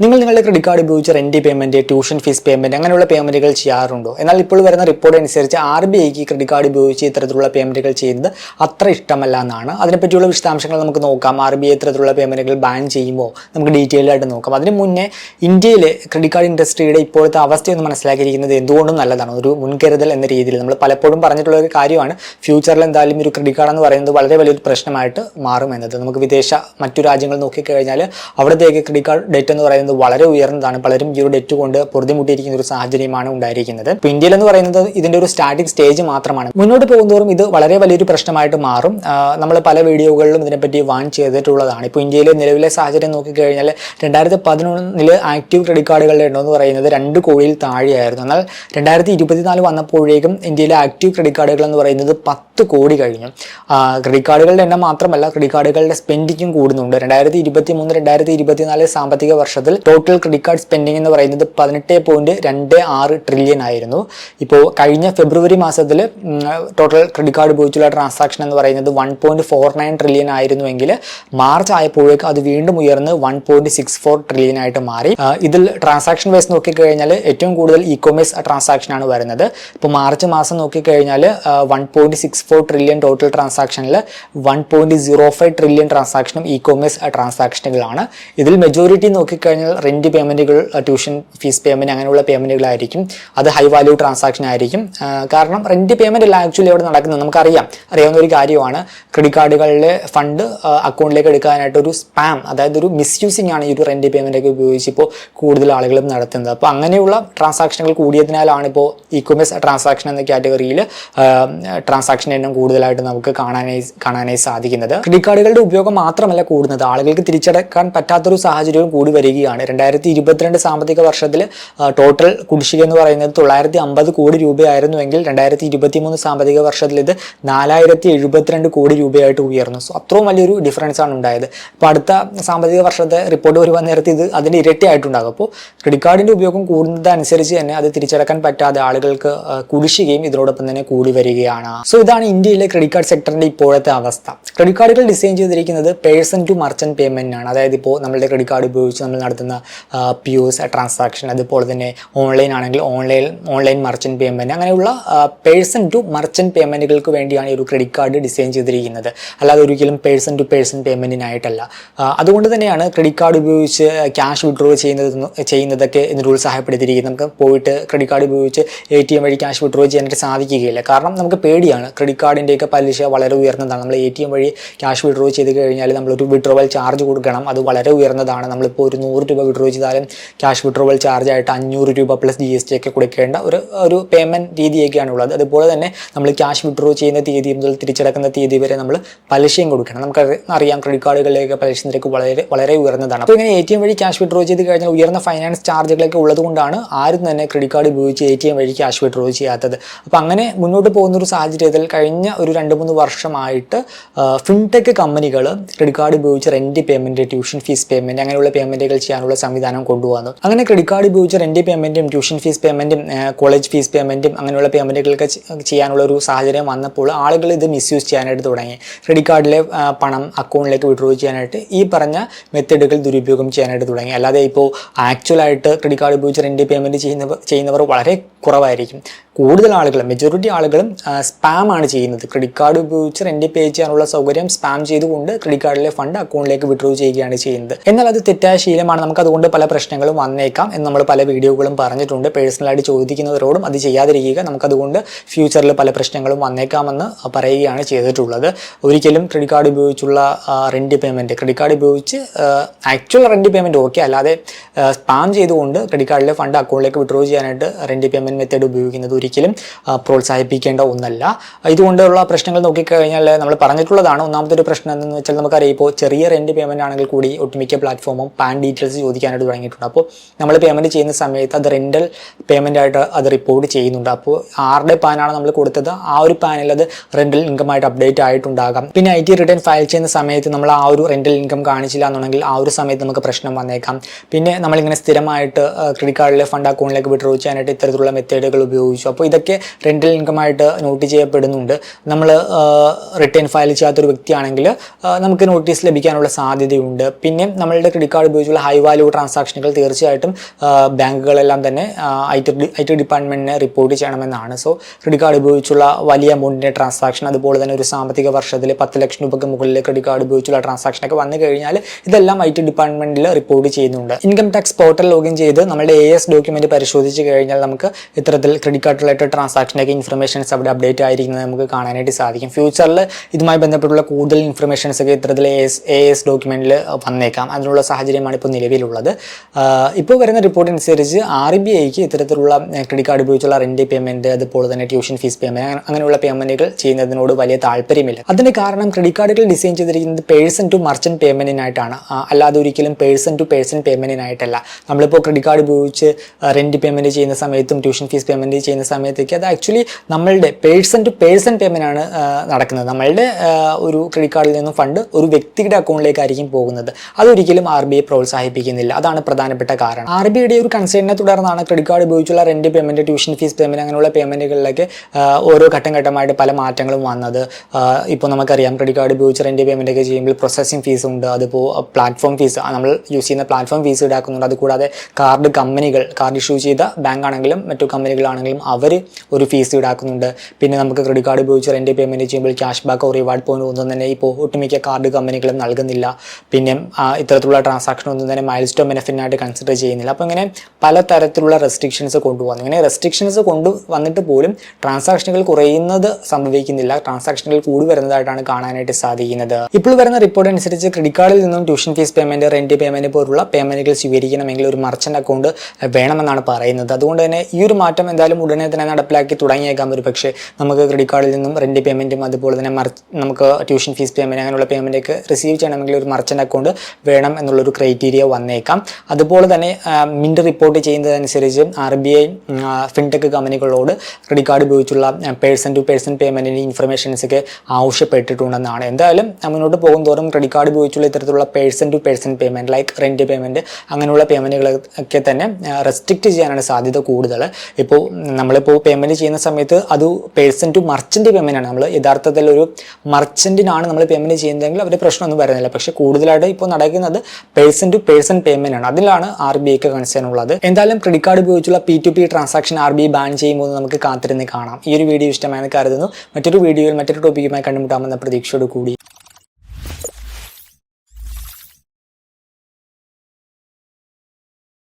നിങ്ങൾ നിങ്ങളുടെ credit card ഉപയോഗിച്ച് rent payment tuition fees payment അങ്ങനെയുള്ള പേയ്മെന്റുകൾ ചെയ്യാറുണ്ടോ? എന്നാൽ ഇപ്പോൾ വരുന്ന റിപ്പോർട്ട് അനുസരിച്ച് ആർ ബി ഐക്ക് ക്രെഡിറ്റ് കാർഡ് ഉപയോഗിച്ച് ഇത്തരത്തിലുള്ള പേയ്മെന്റുകൾ ചെയ്യുന്നത് അത്ര ഇഷ്ടമല്ല എന്നാണ്. അതിനെപ്പറ്റിയുള്ള വിശദാംശങ്ങൾ നമുക്ക് നോക്കാം. ആർ ബി ഐ ഇത്തരത്തിലുള്ള പേയ്മെന്റുകൾ ബാൻ ചെയ്യുമ്പോൾ നമുക്ക് ഡീറ്റെയിൽ ആയിട്ട് നോക്കാം. അതിന് മുന്നേ ഇന്ത്യയിലെ ക്രെഡിറ്റ് കാർഡ് ഇൻഡസ്ട്രിയുടെ ഇപ്പോഴത്തെ അവസ്ഥയൊന്ന് മനസ്സിലാക്കിയിരിക്കുന്നത് എന്തുകൊണ്ടും നല്ലതാണ്. ഒരു മുൻകരുതൽ എന്ന രീതിയിൽ നമ്മൾ പലപ്പോഴും പറഞ്ഞിട്ടുള്ള ഒരു കാര്യമാണ്. ഫ്യൂച്ചറിൽ എന്തായാലും ഒരു ക്രെഡിറ്റ് കാർഡ് എന്ന് പറയുന്നത് വളരെ വലിയൊരു പ്രശ്നമായിട്ട് മാറും എന്നത്. നമുക്ക് വിദേശ മറ്റു രാജ്യങ്ങൾ നോക്കിക്കഴിഞ്ഞാൽ അവിടത്തേക്ക് ക്രെഡിറ്റ് കാർഡ് ഡേറ്റ് എന്ന് പറയുന്നത് വളരെ ഉയർന്നതാണ്. പലരും ഈ ഒരു ഡെറ്റ് കൊണ്ട് പൊറുതിമുട്ടിയിരിക്കുന്ന ഒരു സാഹചര്യമാണ് ഉണ്ടായിരിക്കുന്നത്. ഇപ്പോൾ ഇന്ത്യയിൽ എന്ന് പറയുന്നത് ഇതിന്റെ ഒരു സ്റ്റാർട്ടിംഗ് സ്റ്റേജ് മാത്രമാണ്. മുന്നോട്ട് പോകുന്നതോറും ഇത് വളരെ വലിയൊരു പ്രശ്നമായിട്ട് മാറും. നമ്മൾ പല വീഡിയോകളിലും ഇതിനെപ്പറ്റി വാൺ ചെയ്തിട്ടുള്ളതാണ്. ഇപ്പോൾ ഇന്ത്യയിലെ നിലവിലെ സാഹചര്യം നോക്കിക്കഴിഞ്ഞാൽ രണ്ടായിരത്തി പതിനൊന്നിൽ ആക്റ്റീവ് ക്രെഡിറ്റ് കാർഡുകളുടെ എണ്ണം എന്ന് പറയുന്നത് രണ്ട് കോടിയിൽ താഴെയായിരുന്നു. എന്നാൽ രണ്ടായിരത്തി ഇരുപത്തിനാല് വന്നപ്പോഴേക്കും ഇന്ത്യയിലെ ആക്റ്റീവ് ക്രെഡിറ്റ് കാർഡുകൾ എന്ന് പറയുന്നത് പത്ത് കോടി കഴിഞ്ഞു. ക്രെഡിറ്റ് കാർഡുകളുടെ എണ്ണം മാത്രമല്ല ക്രെഡിറ്റ് കാർഡുകളുടെ സ്പെൻഡിങ്ങും കൂടുന്നുണ്ട്. രണ്ടായിരത്തി ഇരുപത്തി മൂന്ന് രണ്ടായിരത്തി ഇരുപത്തിനാല് സാമ്പത്തിക വർഷത്തിൽ ടോട്ടൽ ക്രെഡിറ്റ് കാർഡ് സ്പെൻഡിംഗ് എന്ന് പറയുന്നത് പതിനെട്ട് പോയിന്റ് രണ്ട് ആറ് ട്രില്യൺ ആയിരുന്നു. ഇപ്പോൾ കഴിഞ്ഞ ഫെബ്രുവരി മാസത്തിൽ ടോട്ടൽ ക്രെഡിറ്റ് കാർഡ് ഉപയോഗിച്ചുള്ള ട്രാൻസാക്ഷൻ എന്ന് പറയുന്നത് one point four nine trillion ആയിരുന്നുവെങ്കിൽ March ആയപ്പോഴേക്ക് അത് വീണ്ടും ഉയർന്ന് one point six four trillion ആയിട്ട് മാറി. ഇതിൽ ട്രാൻസാക്ഷൻ വൈസ് നോക്കിക്കഴിഞ്ഞാൽ ഏറ്റവും കൂടുതൽ ഇ കൊമേഴ്സ് ട്രാൻസാക്ഷൻ ആണ് വരുന്നത്. ഇപ്പോൾ മാർച്ച് മാസം നോക്കിക്കഴിഞ്ഞാൽ one point six four trillion total ട്രാൻസാക്ഷനിൽ one point zero five trillion ട്രാൻസാക്ഷനും E commerce ട്രാൻസാക്ഷനുകളാണ് ഇതിൽ മെജോറിറ്റി നോക്കിക്കഴിഞ്ഞാൽ റെന്റ് പേയ്മെന്റുകൾ ട്യൂഷൻ ഫീസ് പേയ്മെന്റ് അങ്ങനെയുള്ള പേയ്മെന്റുകളായിരിക്കും അത് ഹൈ വാല്യൂ ട്രാൻസാക്ഷൻ ആയിരിക്കും. കാരണം റെന്റ് പേയ്മെന്റ് അല്ല ആക്ച്വലി അവിടെ നടക്കുന്നത്. നമുക്കറിയാം. അറിയാവുന്ന ഒരു കാര്യമാണ്. ക്രെഡിറ്റ് കാർഡുകളിലെ ഫണ്ട് അക്കൗണ്ടിലേക്ക് എടുക്കാനായിട്ട് ഒരു സ്പാം അതായത് ഒരു മിസ്യൂസിങ് ആണ് ഈ ഒരു റെന്റ് പേയ്മെന്റ് ഒക്കെ ഉപയോഗിച്ച് ഇപ്പോൾ കൂടുതൽ ആളുകളും നടത്തുന്നത്. അപ്പോൾ അങ്ങനെയുള്ള ട്രാൻസാക്ഷനുകൾ കൂടിയതിനാലാണ് ഇപ്പോൾ ഇ കൊമേഴ്സ് ട്രാൻസാക്ഷൻ എന്ന കാറ്റഗറിയിൽ ട്രാൻസാക്ഷൻ എണ്ണം കൂടുതലായിട്ട് നമുക്ക് കാണാനായി കാണാനായി സാധിക്കുന്നത്. ക്രെഡിറ്റ് കാർഡുകളുടെ ഉപയോഗം മാത്രമല്ല കൂടുന്നത്. ആളുകൾക്ക് തിരിച്ചടക്കാൻ പറ്റാത്തൊരു സാഹചര്യവും കൂടി വരികയാണ്. രണ്ടായിരത്തി ഇരുപത്തിരണ്ട് സാമ്പത്തിക വർഷത്തിൽ ടോട്ടൽ കുടിശ്ശിക എന്ന് പറയുന്നത് തൊള്ളായിരത്തി അമ്പത് കോടി രൂപയായിരുന്നുവെങ്കിൽ രണ്ടായിരത്തി ഇരുപത്തി മൂന്ന് സാമ്പത്തിക വർഷത്തിൽ ഇത് നാലായിരത്തി എഴുപത്തിരണ്ട് കോടി രൂപയായിട്ട് ഉയർന്നു. സോ അത്രയും വലിയൊരു ഡിഫറൻസ് ആണ് ഉണ്ടായത്. അപ്പോൾ അടുത്ത സാമ്പത്തിക വർഷത്തെ റിപ്പോർട്ട് വരുവാൻ നേരത്തെ ഇത് അതിന്റെ ഇരട്ടിയായിട്ടുണ്ടാകും അപ്പോൾ ക്രെഡിറ്റ് കാർഡിന്റെ ഉപയോഗം കൂടുന്നതനുസരിച്ച് തന്നെ അത് തിരിച്ചടക്കാൻ പറ്റാതെ ആളുകൾക്ക് കുടിശ്ശികയും ഇതിനോടൊപ്പം തന്നെ കൂടി വരികയാണ്. സോ ഇതാണ് ഇന്ത്യയിലെ ക്രെഡിറ്റ് കാർഡ് സെക്ടറിന്റെ ഇപ്പോഴത്തെ അവസ്ഥ. ക്രെഡിറ്റ് കാർഡുകൾ ഡിസൈൻ ചെയ്തിരിക്കുന്നത് പേഴ്സൺ ടു മർച്ചന്റ് പേയ്മെന്റ് ആണ്. അതായത് ഇപ്പോൾ നമ്മളുടെ ക്രെഡിറ്റ് കാർഡ് ഉപയോഗിച്ച് നമ്മൾ നടത്തുന്ന പി ഒസ് ട്രാൻസാക്ഷൻ അതുപോലെ തന്നെ ഓൺലൈൻ ആണെങ്കിൽ ഓൺലൈൻ ഓൺലൈൻ മർച്ചന്റ് പേയ്മെന്റ് അങ്ങനെയുള്ള പേഴ്സൺ ടു മർച്ചന്റ് പേയ്മെന്റുകൾക്ക് വേണ്ടിയാണ് ഈ ഒരു ക്രെഡിറ്റ് കാർഡ് ഡിസൈൻ ചെയ്തിരിക്കുന്നത്. അല്ലാതെ ഒരിക്കലും പേഴ്സൺ ടു പേഴ്സൺ പേയ്മെന്റിനായിട്ടല്ല അതുകൊണ്ട് തന്നെയാണ് ക്രെഡിറ്റ് കാർഡ് ഉപയോഗിച്ച് ക്യാഷ് വിഡ്രോ ചെയ്യുന്നത് ചെയ്യുന്നതൊക്കെ ഇതിന് ഉത്സാഹപ്പെടുത്തിയിരിക്കുന്നത് നമുക്ക് പോയിട്ട് ക്രെഡിറ്റ് കാർഡ് ഉപയോഗിച്ച് എ ടി എം വഴി ക്യാഷ് വിഡ്രോ ചെയ്യാനായിട്ട് സാധിക്കുകയില്ല. കാരണം നമുക്ക് പേടിയാണ്. ക്രെഡിറ്റ് കാർഡിന്റെയൊക്കെ പലിശ വളരെ ഉയർന്നതാണ്. നമ്മൾ എ ടി എം വഴി ക്യാഷ് വിഡ്രോ ചെയ്ത് കഴിഞ്ഞാൽ നമ്മളൊരു വിഡ്രോവൽ ചാർജ് കൊടുക്കണം. അത് വളരെ ഉയർന്നതാണ്. നമ്മളിപ്പോൾ ഒരു നൂറ് രൂപ വിഡ്രോ ചെയ്താലും ക്യാഷ് വിഡ്രോവൽ ചാർജ് ആയിട്ട് അഞ്ഞൂറ് രൂപ പ്ലസ് ജി എസ് ടി ഒക്കെ കൊടുക്കേണ്ട ഒരു ഒരു പേയ്മെന്റ് രീതിയൊക്കെയാണ് ഉള്ളത്. അതുപോലെ തന്നെ നമ്മൾ ക്യാഷ് വിഡ്രോ ചെയ്യുന്ന തീയതി മുതൽ തിരിച്ചടക്കുന്ന തീയതി വരെ നമ്മൾ പലിശയും കൊടുക്കണം. നമുക്ക് അറിയാം ക്രെഡിറ്റ് കാർഡുകളിലേക്ക് പലിശ നിരക്ക് വളരെ വളരെ ഉയർന്നതാണ്. അപ്പോൾ ഇങ്ങനെ എ ടി എം വഴി ക്യാഷ് വിഡ്രോ ചെയ്ത് കഴിഞ്ഞാൽ ഉയർന്ന ഫൈനാൻസ് ചാർജുകളൊക്കെ ഉള്ളതുകൊണ്ടാണ് ആരും തന്നെ ക്രെഡിറ്റ് കാർഡ് ഉപയോഗിച്ച് എ ടി എം വഴി ക്യാഷ് വിഡ്രോ ചെയ്യാത്തത്. അപ്പോൾ അങ്ങനെ മുന്നോട്ട് പോകുന്ന ഒരു സാഹചര്യത്തിൽ കഴിഞ്ഞ ഒരു രണ്ട് മൂന്ന് വർഷമായിട്ട് ഫിൻടെക് കമ്പനികൾ ക്രെഡിറ്റ് കാർഡ് ഉപയോഗിച്ച് rent payment tuition fees payment അങ്ങനെയുള്ള പേയ്മെന്റുകൾ ചെയ്യാനുള്ള സംവിധാനം കൊണ്ടുപോകുന്നു. അങ്ങനെ ക്രെഡിറ്റ് കാർഡ് ഉപയോഗിച്ച് റെന്റ് പേയ്മെന്റും ട്യൂഷൻ ഫീസ് പേയ്മെന്റും കോളേജ് ഫീസ് പേയ്മെന്റും അങ്ങനെയുള്ള പേയ്മെന്റുകളൊക്കെ ചെയ്യാനുള്ള ഒരു സാഹചര്യം വന്നപ്പോൾ ആളുകൾ ഇത് മിസ്യൂസ് ചെയ്യാനായിട്ട് തുടങ്ങി. ക്രെഡിറ്റ് കാർഡിലെ പണം അക്കൗണ്ടിലേക്ക് വിഡ്രോ ചെയ്യാനായിട്ട് ഈ പറഞ്ഞ മെത്തേഡുകൾ ദുരുപയോഗം ചെയ്യാനായിട്ട് തുടങ്ങി. അല്ലാതെ ഇപ്പോൾ ആക്ച്വലായിട്ട് ക്രെഡിറ്റ് കാർഡ് ഉപയോഗിച്ച് റെന്റ് പേയ്മെന്റ് ചെയ്യുന്നവർ ചെയ്യുന്നവർ വളരെ കുറവായിരിക്കും. കൂടുതൽ ആളുകൾ മെജോറിറ്റി ആളുകളും സ്പാം ആണ് ചെയ്യുന്നത്. ക്രെഡിറ്റ് കാർഡ് ഉപയോഗിച്ച് റെന്റ് പേ ചെയ്യാനുള്ള സൗകര്യം സ്പാം ചെയ്തുകൊണ്ട് ക്രെഡിറ്റ് കാർഡിലെ ഫണ്ട് അക്കൗണ്ടിലേക്ക് വിഡ്രോ ചെയ്യുകയാണ് ചെയ്യുന്നത്. എന്നാൽ അത് തെറ്റായ ശീലമാണ്. നമുക്ക് അതുകൊണ്ട് പല പ്രശ്നങ്ങളും വന്നേക്കാം എന്ന് നമ്മൾ പല വീഡിയോകളും പറഞ്ഞിട്ടുണ്ട്. പേഴ്സണലായിട്ട് ചോദിക്കുന്നവരോടും അത് ചെയ്യാതിരിക്കുക. നമുക്കതുകൊണ്ട് ഫ്യൂച്ചറിൽ പല പ്രശ്നങ്ങളും വന്നേക്കാമെന്ന് പറയുകയാണ് ചെയ്തിട്ടുള്ളത്. ഒരിക്കലും ക്രെഡിറ്റ് കാർഡ് ഉപയോഗിച്ചുള്ള റെന്റ് പേയ്മെന്റ് ക്രെഡിറ്റ് കാർഡ് ഉപയോഗിച്ച് ആക്ച്വൽ റെന്റ് പേയ്മെന്റ് ഓക്കെ അല്ലാതെ സ്പാം ചെയ്തുകൊണ്ട് ക്രെഡിറ്റ് കാർഡിലെ ഫണ്ട് അക്കൗണ്ടിലേക്ക് വിഡ്രോ ചെയ്യാനായിട്ട് റെന്റ് മെത്തേഡ് ഉപയോഗിക്കുന്നത് ഒരിക്കലും പ്രോത്സാഹിപ്പിക്കേണ്ട ഒന്നല്ല. ഇതുകൊണ്ടുള്ള പ്രശ്നങ്ങൾ നോക്കിക്കഴിഞ്ഞാൽ നമ്മൾ പറഞ്ഞിട്ടുള്ളതാണ്. ഒന്നാമത്തെ ഒരു പ്രശ്നം എന്ന് വെച്ചാൽ നമുക്കറിയാം ഇപ്പോൾ ചെറിയ റെന്റ് പേയ്മെന്റ് ആണെങ്കിൽ കൂടി ഒട്ടുമിക്ക പ്ലാറ്റ്ഫോമും പാൻ ഡീറ്റെയിൽസ് ചോദിക്കാനായിട്ട് തുടങ്ങിയിട്ടുണ്ട്. അപ്പോൾ നമ്മൾ പേയ്മെന്റ് ചെയ്യുന്ന സമയത്ത് അത് റെന്റൽ പേയ്മെന്റ് ആയിട്ട് അത് റിപ്പോർട്ട് ചെയ്യുന്നുണ്ട്. അപ്പോൾ ആരുടെ പാനാണ് നമ്മൾ കൊടുത്തത്? ആ ഒരു പാനിൽ അത് റെന്റൽ ഇൻകം ആയിട്ട് അപ്ഡേറ്റ് ആയിട്ടുണ്ടാകാം. പിന്നെ ഐ ടി റിട്ടേൺ ഫയൽ ചെയ്യുന്ന സമയത്ത് നമ്മൾ ആ ഒരു റെന്റൽ ഇൻകം കാണിച്ചില്ല എന്നുണ്ടെങ്കിൽ ആ ഒരു സമയത്ത് നമുക്ക് പ്രശ്നം വന്നേക്കാം. പിന്നെ നമ്മളിങ്ങനെ സ്ഥിരമായിട്ട് ക്രെഡിറ്റ് കാർഡിലെ ഫണ്ട് അക്കൗണ്ടിലേക്ക് വിഡ്രോ ചെയ്യാനായിട്ട് ഇത്തരത്തിലുള്ള മെത്തേഡുകൾ ഉപയോഗിച്ചു. അപ്പോൾ ഇതൊക്കെ റെന്റൽ ഇൻകമായിട്ട് നോട്ട് ചെയ്യപ്പെടുന്നുണ്ട്. നമ്മൾ റിട്ടേൺ ഫയൽ ചെയ്യാത്തൊരു വ്യക്തിയാണെങ്കിൽ നമുക്ക് നോട്ടീസ് ലഭിക്കാനുള്ള സാധ്യതയുണ്ട്. പിന്നെ നമ്മളുടെ ക്രെഡിറ്റ് കാർഡ് ഉപയോഗിച്ചുള്ള ഹൈ വാല്യൂ ട്രാൻസാക്ഷനുകൾ തീർച്ചയായിട്ടും ബാങ്കുകളെല്ലാം തന്നെ ഐ ടി ഐ ടി ഡിപ്പാർട്ട്മെന്റിനെ റിപ്പോർട്ട് ചെയ്യണമെന്നാണ്. സോ ക്രെഡിറ്റ് കാർഡ് ഉപയോഗിച്ചുള്ള വലിയ എമൗണ്ടിന്റെ ട്രാൻസാക്ഷൻ അതുപോലെ തന്നെ ഒരു സാമ്പത്തിക വർഷത്തിൽ പത്ത് ലക്ഷം രൂപയ്ക്ക് മുകളിൽ ക്രെഡിറ്റ് കാർഡ് ഉപയോഗിച്ചുള്ള ട്രാൻസാക്ഷനൊക്കെ വന്നു കഴിഞ്ഞാൽ ഇതെല്ലാം ഐ ടി ഡിപ്പാർട്ട്മെന്റിൽ റിപ്പോർട്ട് ചെയ്യുന്നുണ്ട്. ഇൻകം ടാക്സ് പോർട്ടൽ ലോഗിൻ ചെയ്ത് നമ്മുടെ എ എസ് ഡോക്യുമെന്റ് പരിശോധിച്ച് കഴിഞ്ഞാൽ നമുക്ക് ഇത്തരത്തിൽ ക്രെഡിറ്റ് കാർഡ് റിലേറ്റഡ് ട്രാൻസാക്ഷനൊക്കെ ഇൻഫർമേഷൻസ് അവിടെ അപ്ഡേറ്റ് ആയിരിക്കുന്നത് നമുക്ക് കാണാനായിട്ട് സാധിക്കും. ഫ്യൂച്ചറിൽ ഇതുമായി ബന്ധപ്പെട്ടുള്ള കൂടുതൽ ഇൻഫർമേഷൻസ് ഒക്കെ ഇത്തരത്തിൽ എ എസ് എ എസ് ഡോക്യുമെന്റിൽ വന്നേക്കാം. അതിനുള്ള സാഹചര്യമാണ് ഇപ്പോൾ നിലവിലുള്ളത്. ഇപ്പോൾ വരുന്ന റിപ്പോർട്ട് അനുസരിച്ച് ആർ ബി ഐക്ക് ഇത്തരത്തിലുള്ള ക്രെഡിറ്റ് കാർഡ് ഉപയോഗിച്ചുള്ള റെന്റ് പേയ്മെന്റ് അതുപോലെ തന്നെ ട്യൂഷൻ ഫീസ് പേയ്മെന്റ് അങ്ങനെയുള്ള പേയ്മെന്റുകൾ ചെയ്യുന്നതിനോട് വലിയ താല്പര്യമില്ല. അതിന്റെ കാരണം ക്രെഡിറ്റ് കാർഡുകൾ ഡിസൈൻ ചെയ്തിരിക്കുന്നത് പേഴ്സൺ ടു മർച്ചൻ പേയ്മെന്റിനായിട്ടാണ് അല്ലാതെ ഒരിക്കലും പേഴ്സൺ ടു പേഴ്സൺ പേയ്മെന്റിനായിട്ടല്ല നമ്മളിപ്പോൾ ക്രെഡിറ്റ് കാർഡ് ഉപയോഗിച്ച് റെന്റ് പേയ്മെന്റ് ചെയ്യുന്ന സമയത്തും ട്യൂഷൻ ഫീസ് പേയ്മെന്റ് ചെയ്യുന്ന സമയത്തേക്ക് അത് ആക്ച്വലി നമ്മളുടെ പേഴ്സൺ ടു പേഴ്സൺ പേയ്മെന്റ് ആണ് നടക്കുന്നത്. നമ്മളുടെ ഒരു ക്രെഡിറ്റ് കാർഡിൽ നിന്നും ഫണ്ട് ഒരു വ്യക്തിയുടെ അക്കൗണ്ടിലേക്കായിരിക്കും പോകുന്നത്. അതൊരിക്കലും ആർ ബി ഐ പ്രോത്സാഹിപ്പിക്കുന്നില്ല. അതാണ് പ്രധാനപ്പെട്ട കാരണം. ആർ ബി ഐയുടെ ഒരു കൺസേണിനെ തുടർന്നാണ് ക്രെഡിറ്റ് കാർഡ് ഉപയോഗിച്ചുള്ള rent payment tuition fees payment അങ്ങനെയുള്ള പേയ്മെന്റുകളിലൊക്കെ ഓരോ ഘട്ടം ഘട്ടമായിട്ട് പല മാറ്റങ്ങളും വന്നത്. ഇപ്പോൾ നമുക്കറിയാം ക്രെഡിറ്റ് കാർഡ് ഉപയോഗിച്ച് റെന്റ് പേയ്മെന്റ് ഒക്കെ ചെയ്യുമ്പോൾ പ്രോസസ്സിംഗ് ഫീസ് ഉണ്ട്. അതിപ്പോൾ പ്ലാറ്റ്ഫോം ഫീസ് നമ്മൾ യൂസ് ചെയ്യുന്ന പ്ലാറ്റ്ഫോം ഫീസ് ഈടാക്കുന്നുണ്ട്. അതുകൂടാതെ കാർഡ് കമ്പനികൾ കാർഡ് ഇഷ്യൂ ചെയ്ത ബാങ്ക് ആണെങ്കിലും മറ്റു കമ്പനികളാണെങ്കിലും അവർ ഒരു ഫീസ് ഈടാക്കുന്നുണ്ട്. പിന്നെ നമുക്ക് ക്രെഡിറ്റ് കാർഡ് ഉപയോഗിച്ച് റെന്റ് പേയ്മെന്റ് ചെയ്യുമ്പോൾ ക്യാഷ് ബാക്കോ റിവാർഡ് പോയിന്റ് ഒന്നും തന്നെ ഇപ്പോൾ ഒട്ടുമിക്ക കാർഡ് കമ്പനികളും നൽകുന്നില്ല. പിന്നെ ഇത്തരത്തിലുള്ള ട്രാൻസാക്ഷൻ ഒന്നും തന്നെ മൈൽ സ്റ്റോൺ ബെനിഫിറ്റിനായിട്ട് കൺസിഡർ ചെയ്യുന്നില്ല. അപ്പോൾ ഇങ്ങനെ പല തരത്തിലുള്ള റെസ്ട്രിക്ഷൻസ് കൊണ്ടുപോകുന്നു ഇങ്ങനെ റെസ്ട്രിക്ഷൻസ് കൊണ്ടു വന്നിട്ട് പോലും ട്രാൻസാക്ഷനുകൾ കുറയുന്നത് സംഭവിക്കുന്നില്ല. ട്രാൻസാക്ഷനുകൾ കൂടി വരുന്നതായിട്ടാണ് കാണാനായിട്ട് സാധിക്കുന്നത്. ഇപ്പോൾ വരുന്ന റിപ്പോർട്ട് അനുസരിച്ച് ക്രെഡിറ്റ് കാർഡിൽ നിന്നും tuition fees payment rent payment പോലുള്ള പേയ്മെന്റുകൾ സ്വീകരിക്കണമെങ്കിൽ ഒരു മർച്ചന്റ് അക്കൗണ്ട് വേണമെന്നാണ് പറയുന്നത്. അതുകൊണ്ട് തന്നെ ഈ ഒരു മാറ്റം എന്തായാലും ഉടനെ തന്നെ നടപ്പിലാക്കി തുടങ്ങിയേക്കാം. ഒരു പക്ഷേ നമുക്ക് ക്രെഡിറ്റ് കാർഡിൽ നിന്നും റെന്റ് പേയ്മെന്റും അതുപോലെ തന്നെ നമുക്ക് ട്യൂഷൻ ഫീസ് പേയ്മെന്റ് അങ്ങനെയുള്ള പേയ്മെന്റ് ഒക്കെ റിസീവ് ചെയ്യണമെങ്കിൽ ഒരു മർച്ചന്റ് അക്കൗണ്ട് വേണം എന്നുള്ളൊരു ക്രൈറ്റീരിയ വന്നേക്കാം. അതുപോലെ തന്നെ മിന്റ് റിപ്പോർട്ട് ചെയ്യുന്നതനുസരിച്ച് ആർ ബി ഐ ഫിൻടെക് കമ്പനികളോട് ക്രെഡിറ്റ് കാർഡ് ഉപയോഗിച്ചുള്ള പേഴ്സൺ ടു പേഴ്സൺ പേയ്മെന്റിന്റെ ഇൻഫർമേഷൻസ് ഒക്കെ ആവശ്യപ്പെട്ടിട്ടുണ്ടെന്നാണ്. എന്തായാലും മുന്നോട്ട് പോകും തോറും ക്രെഡിറ്റ് കാർഡ് ഉപയോഗിച്ചുള്ള ഇത്തരത്തിലുള്ള person to person payment like rent payment അങ്ങനെയുള്ള പേയ്മെന്റുകളൊക്കെ തന്നെ റെസ്ട്രിക്റ്റ് ചെയ്യാനാണ് സാധ്യത കൂടുതൽ. ഇപ്പോൾ നമ്മളിപ്പോൾ പേയ്മെന്റ് ചെയ്യുന്ന സമയത്ത് അത് പേഴ്സൺ ടു മർച്ചന്റ് പേയ്മെന്റ് ആണ്. നമ്മൾ യഥാർത്ഥത്തിൽ ഒരു മർച്ചന്റിനാണ് നമ്മൾ പേയ്മെന്റ് ചെയ്യുന്നതെങ്കിൽ അവർ പ്രശ്നമൊന്നും വരുന്നില്ല. പക്ഷേ കൂടുതലായിട്ട് ഇപ്പോൾ നടക്കുന്നത് പേഴ്സൺ ടു പേഴ്സൺ പേയ്മെന്റ് ആണ്. അതിലാണ് ആർ ബി ഐക്ക് കൺസേൺ ഉള്ളത്. എന്തായാലും ക്രെഡിറ്റ് കാർഡ് ഉപയോഗിച്ചുള്ള P to P transaction R B I ban ചെയ്യുമ്പോൾ നമുക്ക് കാത്തിരുന്ന് കാണാം. ഈ ഒരു വീഡിയോ ഇഷ്ടമായെന്ന് കരുതുന്നു. മറ്റൊരു വീഡിയോയിൽ മറ്റൊരു ടോപ്പിക്കുമായി കണ്ടുമുട്ടാമെന്ന പ്രതീക്ഷയോട് കൂടി